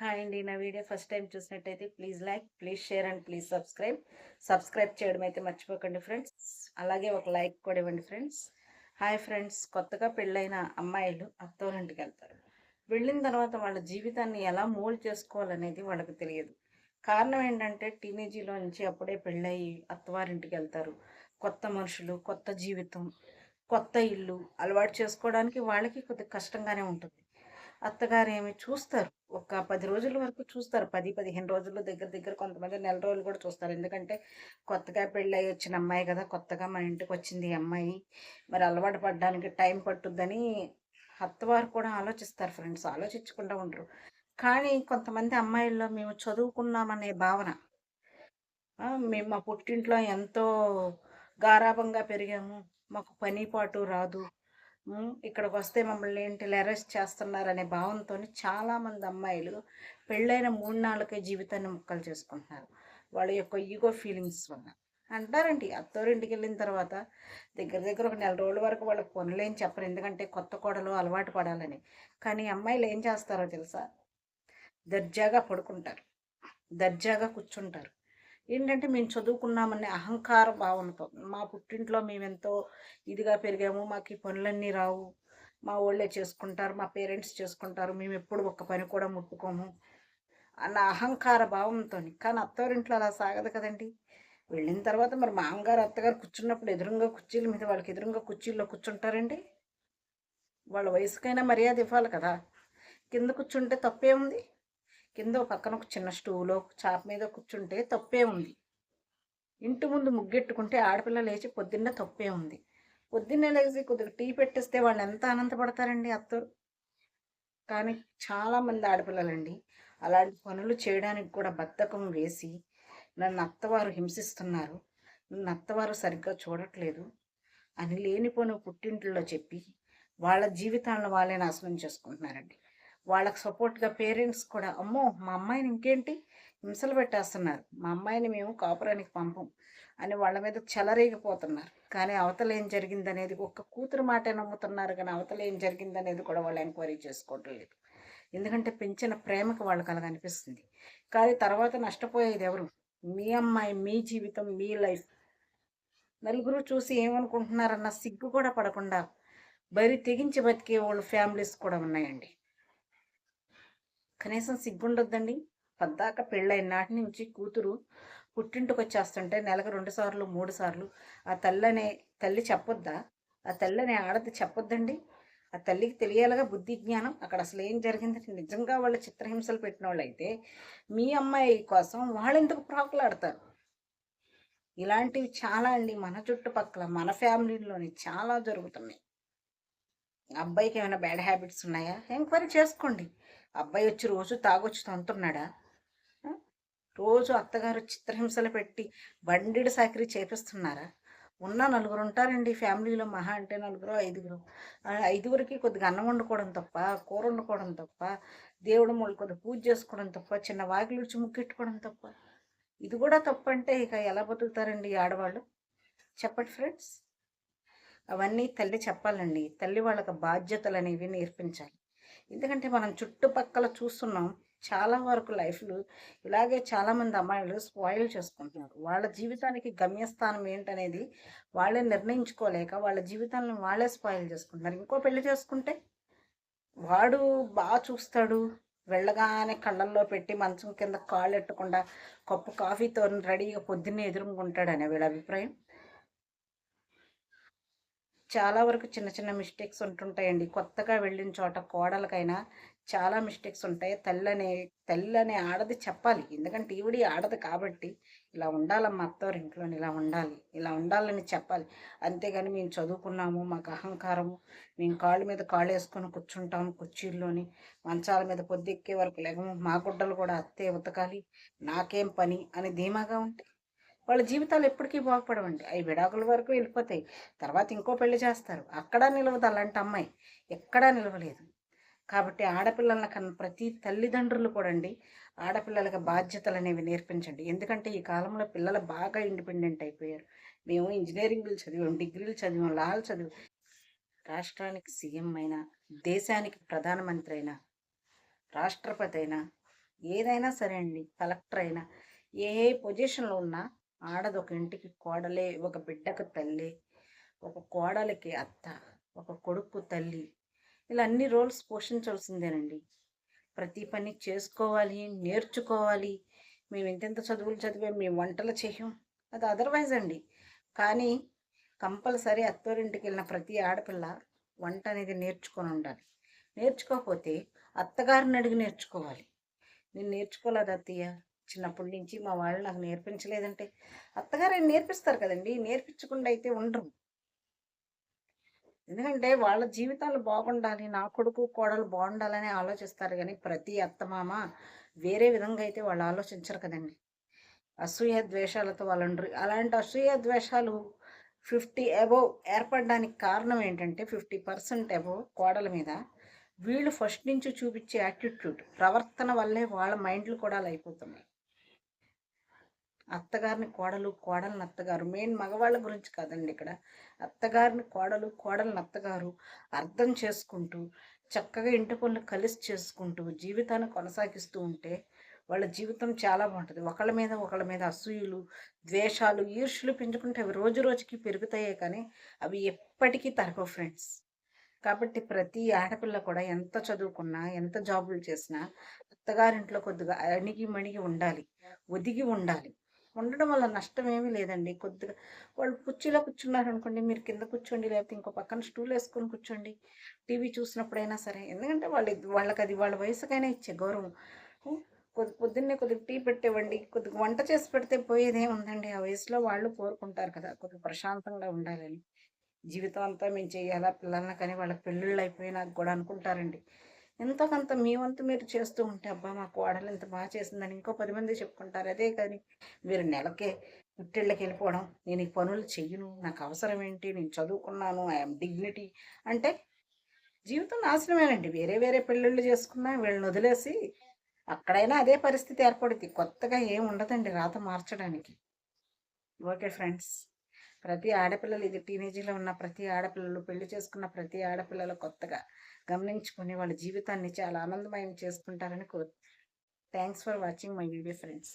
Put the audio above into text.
Hi అండి. నా video first time చూసినట్టయితే please like please share and please subscribe. Subscribe చేయడం అయితే మర్చిపోకండి ఫ్రెండ్స్. అలాగే ఒక లైక్ కూడా ఇవ్వండి ఫ్రెండ్స్. Hi friends. కొత్తగా పెళ్ళైన అమ్మాయిలు అత్తోరింటికి వెళ్తారు. వెళ్ళిన తర్వాత వాళ్ళ జీవితాన్ని ఎలా మోల్డ్ చేసుకోవాలనేది వాళ్ళకి తెలియదు. కారణం ఏంటంటే టీనేజీలో నుంచి అప్పుడే పెళ్ళయి అత్తవారింటికి వెళ్తారు. కొత్త మనుషులు కొత్త జీవితం కొత్త ఇల్లు అలవాటు చేసుకోవడానికి వాళ్ళకి కొద్దిగా కష్టంగానే ఉంటుంది. అత్తగారు ఏమి చూస్తారు. ఒక పది రోజుల వరకు చూస్తారు. పది పదిహేను రోజుల్లో దగ్గర దగ్గర కొంతమంది నెల రోజులు కూడా చూస్తారు. ఎందుకంటే కొత్తగా పెళ్ళి వచ్చిన అమ్మాయి కదా కొత్తగా మన ఇంటికి వచ్చింది ఈ అమ్మాయి. మరి అలవాటు పడడానికి టైం పట్టుద్దని అత్తవారు కూడా ఆలోచిస్తారు ఫ్రెండ్స్. ఆలోచించకుండా ఉండరు. కానీ కొంతమంది అమ్మాయిల్లో మేము చదువుకున్నామనే భావన. మేము మా పుట్టింట్లో ఎంతో గారాభంగా పెరిగాము. మాకు పని పాటు రాదు. ఇక్కడికి వస్తే మమ్మల్ని ఏంటి అరెస్ట్ చేస్తున్నారనే భావంతో చాలామంది అమ్మాయిలు పెళ్ళైన మూడు నాలుగే జీవితాన్ని ముక్కలు చేసుకుంటున్నారు. వాళ్ళ యొక్క ఈగో ఫీలింగ్స్ వల్ల. అంటారండి అత్తోరింటికి వెళ్ళిన తర్వాత దగ్గర దగ్గర ఒక నెల రోజుల వరకు వాళ్ళకి పనులేం చెప్పరు. ఎందుకంటే కొత్త కోడలు అలవాటు పడాలని. కానీ అమ్మాయిలు ఏం చేస్తారో తెలుసా? దర్జాగా పడుకుంటారు. దర్జాగా కూర్చుంటారు. ఏంటంటే మేము చదువుకున్నామనే అహంకార భావనతో మా పుట్టింట్లో మేమెంతో ఇదిగా పెరిగాము మాకు ఈ పనులన్నీ రావు మా వాళ్ళే చేసుకుంటారు మా పేరెంట్స్ చేసుకుంటారు మేము ఎప్పుడు ఒక్క పని కూడా ముట్టుకోము అన్న అహంకార భావంతో కానీ అత్తవారింట్లో అలా సాగదు కదండి. వెళ్ళిన తర్వాత మరి మామగారు అత్తగారు కూర్చున్నప్పుడు ఎదురుగా కుర్చీల మీద వాళ్ళకి ఎదురుగా కుర్చీల్లో కూర్చుంటారండి? వాళ్ళ వయసుకైనా మర్యాద ఇవ్వాలి కదా. కింద కూర్చుంటే తప్పే ఉంది? కింద పక్కన ఒక చిన్న స్టూలో చాప మీద కూర్చుంటే తప్పే ఉంది. ఇంటి ముందు ముగ్గెట్టుకుంటే ఆడపిల్ల లేచి పొద్దున్న తప్పే ఉంది. పొద్దున్నే లేచి కొద్దిగా టీ పెట్టేస్తే వాళ్ళు ఎంత ఆనందపడతారండి అత్తరు కానీ చాలామంది ఆడపిల్లలండి అలాంటి పనులు చేయడానికి కూడా బద్ధకం వేసి నన్ను అత్తవారు హింసిస్తున్నారు. నన్ను అత్తవారు సరిగ్గా చూడట్లేదు. అని లేనిపోని పుట్టింట్లో చెప్పి వాళ్ళ జీవితాలను వాళ్ళే నాశనం చేసుకుంటున్నారండి. వాళ్ళకి సపోర్ట్గా పేరెంట్స్ కూడా అమ్మో మా అమ్మాయిని ఇంకేంటి? హింసలు పెట్టేస్తున్నారు. మా అమ్మాయిని మేము కాపురానికి పంపం అని వాళ్ళ మీద చెలరేగిపోతున్నారు. కానీ అవతల ఏం జరిగిందనేది ఒక్క కూతురు మాటే నమ్ముతున్నారు. కానీ అవతల ఏం జరిగిందనేది కూడా వాళ్ళు ఎంక్వైరీ చేసుకోవటం లేదు. ఎందుకంటే పెంచిన ప్రేమకు వాళ్ళకి అలాగ అనిపిస్తుంది. కానీ తర్వాత నష్టపోయేది ఎవరు? మీ అమ్మాయి మీ జీవితం మీ లైఫ్. నలుగురు చూసి ఏమనుకుంటున్నారన్న సిగ్గు కూడా పడకుండా బరి తెగించి బతికే వాళ్ళ ఫ్యామిలీస్ కూడా ఉన్నాయండి. కనీసం సిగ్గుండొద్దండి. పద్దాక పెళ్ళైన నాటి నుంచి కూతురు పుట్టింటికి వచ్చేస్తుంటే నెలకు రెండు సార్లు మూడు సార్లు. ఆ తల్లనే తల్లి చెప్పొద్దా? ఆ తల్లనే ఆడది చెప్పొద్దండి? ఆ తల్లికి తెలియాలగా బుద్ధి జ్ఞానం. అక్కడ అసలు ఏం జరిగిందంటే నిజంగా వాళ్ళు చిత్రహింసలు పెట్టిన వాళ్ళు అయితే మీ అమ్మాయి కోసం వాళ్ళు ఎందుకు ప్రాకులాడతారు? ఇలాంటివి చాలా అండి మన చుట్టుపక్కల మన ఫ్యామిలీలోని చాలా జరుగుతున్నాయి. అబ్బాయికి ఏమైనా బ్యాడ్ హ్యాబిట్స్ ఉన్నాయా? ఎంక్వైరీ చేసుకోండి. అబ్బాయి వచ్చి రోజు తాగొచ్చి తంతున్నాడా? రోజు అత్తగారు చిత్రహింసలు పెట్టి బండిడి సాకిరి చేపిస్తున్నారా? ఉన్న నలుగురు ఉంటారండి ఫ్యామిలీలో మహా అంటే నలుగురు ఐదుగురు. ఐదుగురికి కొద్దిగా అన్నం వండుకోవడం తప్ప కూర వండుకోవడం తప్ప దేవుడు మొళ్ళు కొద్దిగా పూజ చేసుకోవడం తప్ప చిన్న వాకిలు వచ్చి ముక్కెట్టుకోవడం తప్ప. ఇది కూడా తప్పంటే ఇక ఎలా బతుకుతారండి ఆడవాళ్ళు? చెప్పండి ఫ్రెండ్స్. అవన్నీ తల్లి చెప్పాలండి. తల్లి వాళ్ళకి బాధ్యతలు అనేవి నేర్పించాలి. ఎందుకంటే మనం చుట్టుపక్కల చూస్తున్నాం చాలా వరకు లైఫ్లు ఇలాగే చాలామంది అమ్మాయిలు స్పాయిల్ చేసుకుంటున్నారు. వాళ్ళ జీవితానికి గమ్యస్థానం ఏంటనేది వాళ్ళే నిర్ణయించుకోలేక వాళ్ళ జీవితాలను వాళ్ళే స్పాయిల్ చేసుకుంటున్నారు. ఇంకో పెళ్ళి చేసుకుంటే వాడు బాగా చూస్తాడు వెళ్ళగానే కళ్ళల్లో పెట్టి మంచం కింద కాళ్ళు ఎట్టకుండా కప్పు కాఫీతో రెడీగా పొద్దున్నే ఎదురుకుంటాడనే వీళ్ళ అభిప్రాయం. చాలా వరకు చిన్న చిన్న మిస్టేక్స్ ఉంటుంటాయండి. కొత్తగా వెళ్ళిన చోట కోడలకైనా చాలా మిస్టేక్స్ ఉంటాయి. తెల్లనే తెల్లనే ఆడది చెప్పాలి. ఎందుకంటే ఈవిడి ఆడదు కాబట్టి ఇలా ఉండాలమ్మా అత్తవారింట్లో ఇలా ఉండాలి ఇలా ఉండాలని చెప్పాలి. అంతేగాని మేము చదువుకున్నాము మాకు అహంకారము మేము కాళ్ళ మీద కాళ్ళు వేసుకొని కూర్చుంటాము కుర్చీల్లోని మంచాల మీద పొద్దెక్కే వరకు లేకము మా గుడ్డలు కూడా అత్తే ఉతకాలి నాకేం పని అని ధీమాగా ఉంటే వాళ్ళ జీవితాలు ఎప్పటికీ బాగుపడవండి. అవి విడాకుల వరకు వెళ్ళిపోతాయి. తర్వాత ఇంకో పెళ్ళి చేస్తారు. అక్కడ నిలవదు అలాంటి అమ్మాయి. ఎక్కడా నిలవలేదు. కాబట్టి ఆడపిల్లల కన్నా ప్రతి తల్లిదండ్రులు కూడా అండి ఆడపిల్లలకి బాధ్యతలు అనేవి నేర్పించండి. ఎందుకంటే ఈ కాలంలో పిల్లలు బాగా ఇండిపెండెంట్ అయిపోయారు. మేము ఇంజనీరింగ్లు చదివాం డిగ్రీలు చదివాం లాల్ చదివాం. రాష్ట్రానికి సీఎం అయినా దేశానికి ప్రధానమంత్రి అయినా రాష్ట్రపతి అయినా ఏదైనా సరే అండి కలెక్టర్ అయినా ఏ పొజిషన్లో ఉన్నా ఆడది ఒక ఇంటికి కోడలే ఒక బిడ్డకు తల్లి ఒక కోడలికి అత్త ఒక కొడుకు తల్లి. ఇలా అన్ని రోల్స్ పోషించాల్సిందేనండి. ప్రతి పని చేసుకోవాలి నేర్చుకోవాలి. మేము ఎంతెంత చదువులు చదివాం మేము వంటలు చేయం. అది అదర్వైజ్ అండి. కానీ కంపల్సరీ అత్తోరింటికి వెళ్ళిన ప్రతి ఆడపిల్ల వంట అనేది నేర్చుకొని ఉండాలి. నేర్చుకోకపోతే అత్తగారిని అడిగి నేర్చుకోవాలి. నేను నేర్చుకోలేదు అత్తయ్య? చిన్నప్పటి నుంచి మా వాళ్ళు నాకు నేర్పించలేదంటే. అత్తగారు ఆయన నేర్పిస్తారు కదండి నేర్పించకుండా అయితే ఉండరు. ఎందుకంటే వాళ్ళ జీవితాలు బాగుండాలి నా కొడుకు కోడలు బాగుండాలని ఆలోచిస్తారు కానీ ప్రతి అత్తమామ వేరే విధంగా అయితే వాళ్ళు ఆలోచించరు కదండి. అసూయ ద్వేషాలతో వాళ్ళు ఉండరు. అలాంటి అసూయ ద్వేషాలు ఫిఫ్టీ అబోవ్ ఏర్పడడానికి కారణం ఏంటంటే ఫిఫ్టీ పర్సెంట్ అబోవ్ కోడల మీద వీళ్ళు ఫస్ట్ నుంచి చూపించే యాటిట్యూడ్ ప్రవర్తన వల్లే వాళ్ళ మైండ్లు కూడా అలా అయిపోతున్నాయి. అత్తగారిని కోడలు కోడలిని అత్తగారు. మెయిన్ మగవాళ్ళ గురించి కాదండి ఇక్కడ. అత్తగారిని కోడలు కోడలిని అత్తగారు అర్థం చేసుకుంటూ చక్కగా ఇంటి పనులు కలిసి చేసుకుంటూ జీవితాన్ని కొనసాగిస్తూ ఉంటే వాళ్ళ జీవితం చాలా బాగుంటుంది. ఒకళ్ళ మీద ఒకళ్ళ మీద అసూయలు ద్వేషాలు ఈర్ష్యులు పెంచుకుంటే అవి రోజు రోజుకి పెరుగుతాయే కానీ అవి ఎప్పటికీ తరగవు ఫ్రెండ్స్ కాబట్టి ప్రతి ఆడపిల్ల కూడా ఎంత చదువుకున్నా ఎంత జాబులు చేసినా అత్తగారింట్లో కొద్దిగా అణిగి మణిగి ఉండాలి ఒదిగి ఉండాలి. ఉండడం వల్ల నష్టం ఏమీ లేదండి. కొద్దిగా వాళ్ళు కుర్చీలో కూర్చున్నారు అనుకోండి మీరు కింద కూర్చోండి లేకపోతే ఇంకో పక్కన స్టూల్ వేసుకొని కూర్చోండి టీవీ చూసినప్పుడైనా సరే. ఎందుకంటే వాళ్ళు వాళ్ళకి అది వాళ్ళ వయసుకైనా ఇచ్చే గౌరవం. కొద్ది పొద్దున్నే కొద్దిగా టీ పెట్టేవ్వండి కొద్దిగా వంట చేసి పెడితే పోయేదే ఉందండి. ఆ వయసులో వాళ్ళు కోరుకుంటారు కదా కొద్దిగా ప్రశాంతంగా ఉండాలని. జీవితం అంతా మేము చేయాలా పిల్లల్ని కానీ వాళ్ళ పెళ్ళిళ్ళు అయిపోయినాక కూడా అనుకుంటారండి. ఎంతో కొంత మీ వంతు మీరు చేస్తూ ఉంటే అబ్బా మా కోడలు ఇంత బాగా చేసిందని ఇంకో పది మంది చెప్పుకుంటారు. అదే కానీ మీరు నెలకే పుట్టిళ్ళకి వెళ్ళిపోవడం నేను ఈ పనులు చెయ్యను నాకు అవసరం ఏంటి నేను చదువుకున్నాను ఐఎమ్ డిగ్నిటీ అంటే జీవితం నాశనమేనండి. వేరే వేరే పెళ్ళిళ్ళు చేసుకున్నా వీళ్ళని వదిలేసి అక్కడైనా అదే పరిస్థితి ఏర్పడుతుంది కొత్తగా ఏం ఉండదండి రాత మార్చడానికి. ఓకే ఫ్రెండ్స్ ప్రతి ఆడపిల్లలు ఇది టీనేజీలో ఉన్న ప్రతి ఆడపిల్లలు పెళ్ళి చేసుకున్న ప్రతి ఆడపిల్లలు కొత్తగా గమనించుకొని వాళ్ళ జీవితాన్ని చాలా ఆనందమయం చేసుకుంటారని కోరు. Thanks for watching my video friends.